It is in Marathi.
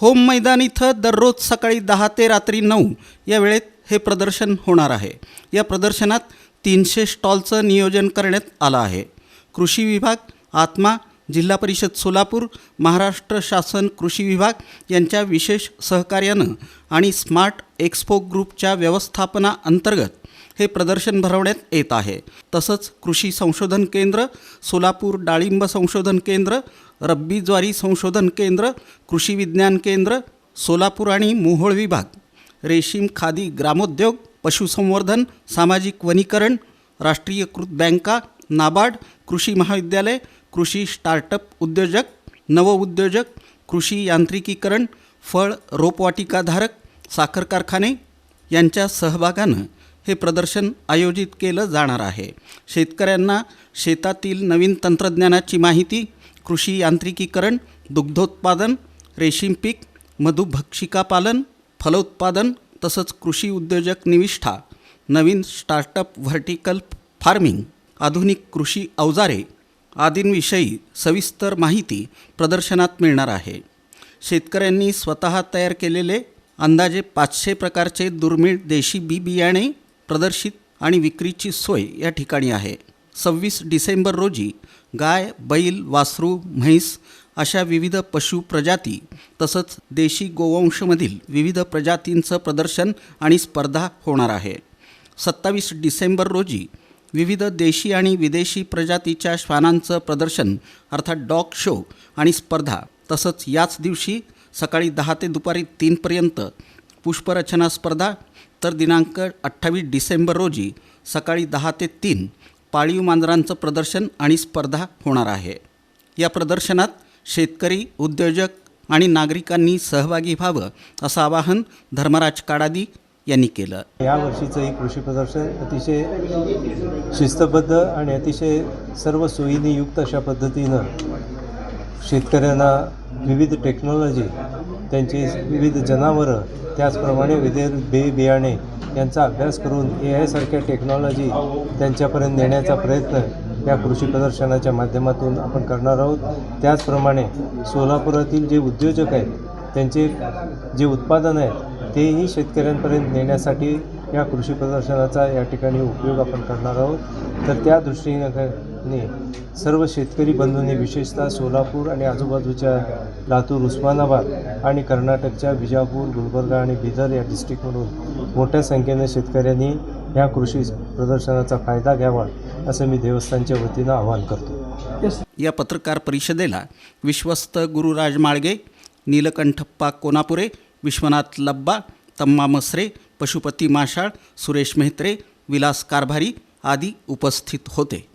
होम मैदान इथं दररोज सकाळी दहा ते रात्री नऊ या वेळेत हे प्रदर्शन होणार आहे. या प्रदर्शनात तीनशे स्टॉलचं नियोजन करण्यात आलं आहे. कृषी विभाग आत्मा जिल्हा परिषद सोलापूर महाराष्ट्र शासन कृषी विभाग यांच्या विशेष सहकार्यानं आणि स्मार्ट एक्सपो ग्रुपच्या व्यवस्थापना अंतर्गत हे प्रदर्शन भरवण्यात येत आहे. तसंच कृषी संशोधन केंद्र सोलापूर डाळिंब संशोधन केंद्र रब्बी ज्वारी संशोधन केंद्र कृषी विज्ञान केंद्र सोलापूर आणि मोहोळ विभाग रेशीम खादी ग्रामोद्योग पशुसंवर्धन सामाजिक वनीकरण राष्ट्रीयकृत बँका नाबार्ड कृषी महाविद्यालय कृषी स्टार्टअप उद्योजक नवउद्योजक कृषी यांत्रिकीकरण फळ रोपवाटिकाधारक साखर कारखाने यांच्या सहभागानं हे प्रदर्शन आयोजित केलं जाणार आहे. शेतकऱ्यांना शेतातील नवीन तंत्रज्ञानाची माहिती कृषी यांत्रिकीकरण दुग्धोत्पादन रेशीम पीक मधुभक्षिका पालन फलोत्पादन तसंच कृषी उद्योजक निविष्ठा नवीन स्टार्टअप व्हर्टिकल फार्मिंग आधुनिक कृषी अवजारे आदींविषयी सविस्तर माहिती प्रदर्शनात मिळणार आहे. शेतकऱ्यांनी स्वतः तयार केलेले अंदाजे पाचशे प्रकारचे दुर्मिळ देशी बी बियाणे प्रदर्शित आणि विक्रीची सोय या ठिकाणी आहे. सव्वीस डिसेंबर रोजी गाय बैल वासरू म्हैस अशा विविध पशु प्रजाती तसंच देशी गोवंशमधील विविध प्रजातींचं प्रदर्शन आणि स्पर्धा होणार आहे. सत्तावीस डिसेंबर रोजी विविध देशी आणि विदेशी प्रजातीच्या श्वानांचं प्रदर्शन अर्थात डॉग शो आणि स्पर्धा तसंच याच दिवशी सकाळी दहा ते दुपारी तीनपर्यंत पुष्परचना स्पर्धा तर दिनांक अठ्ठावीस डिसेंबर रोजी सकाळी दहा ते तीन पाळीव मांजरांचं प्रदर्शन आणि स्पर्धा होणार आहे. या प्रदर्शनात शेतकरी उद्योजक आणि नागरिकांनी सहभागी व्हावं असं आवाहन धर्मराज काडादी यांनी केलं. या वर्षीचं हे कृषी प्रदर्शन अतिशय शिस्तबद्ध आणि अतिशय सर्व सोयीने युक्त अशा पद्धतीनं शेतकऱ्यांना विविध टेक्नॉलॉजी त्यांची विविध जनावरं त्याचप्रमाणे विविध बे बियाणे यांचा अभ्यास करून ए आयसारख्या टेक्नॉलॉजी त्यांच्यापर्यंत नेण्याचा प्रयत्न या कृषी प्रदर्शनाच्या माध्यमातून आपण करणार आहोत. त्याचप्रमाणे सोलापुरातील जे उद्योजक आहेत त्यांचे जे उत्पादन आहेत तेही शेतकऱ्यांपर्यंत नेण्यासाठी या कृषी प्रदर्शनाचा या ठिकाणी उपयोग आपण करणार आहोत. तर त्या दृष्टीने सर्व शेतकरी बंधूंनी विशेषतः सोलापूर आणि आजूबाजूच्या लातूर उस्मानाबाद आणि कर्नाटकच्या विजापूर गुलबर्गा आणि बिदर या डिस्ट्रिक्टमधून मोठ्या संख्येने शेतकऱ्यांनी ह्या कृषी प्रदर्शनाचा फायदा घ्यावा असं मी देवस्थानच्या वतीनं आवाहन करतो. या पत्रकार परिषदेला विश्वस्त गुरुराज माळगे नीलकंठप्पा कोनापुरे विश्वनाथ लब्बा तम्मा मसरे पशुपती माशाळ सुरेश मेहत्रे विलास कारभारी आदी उपस्थित होते.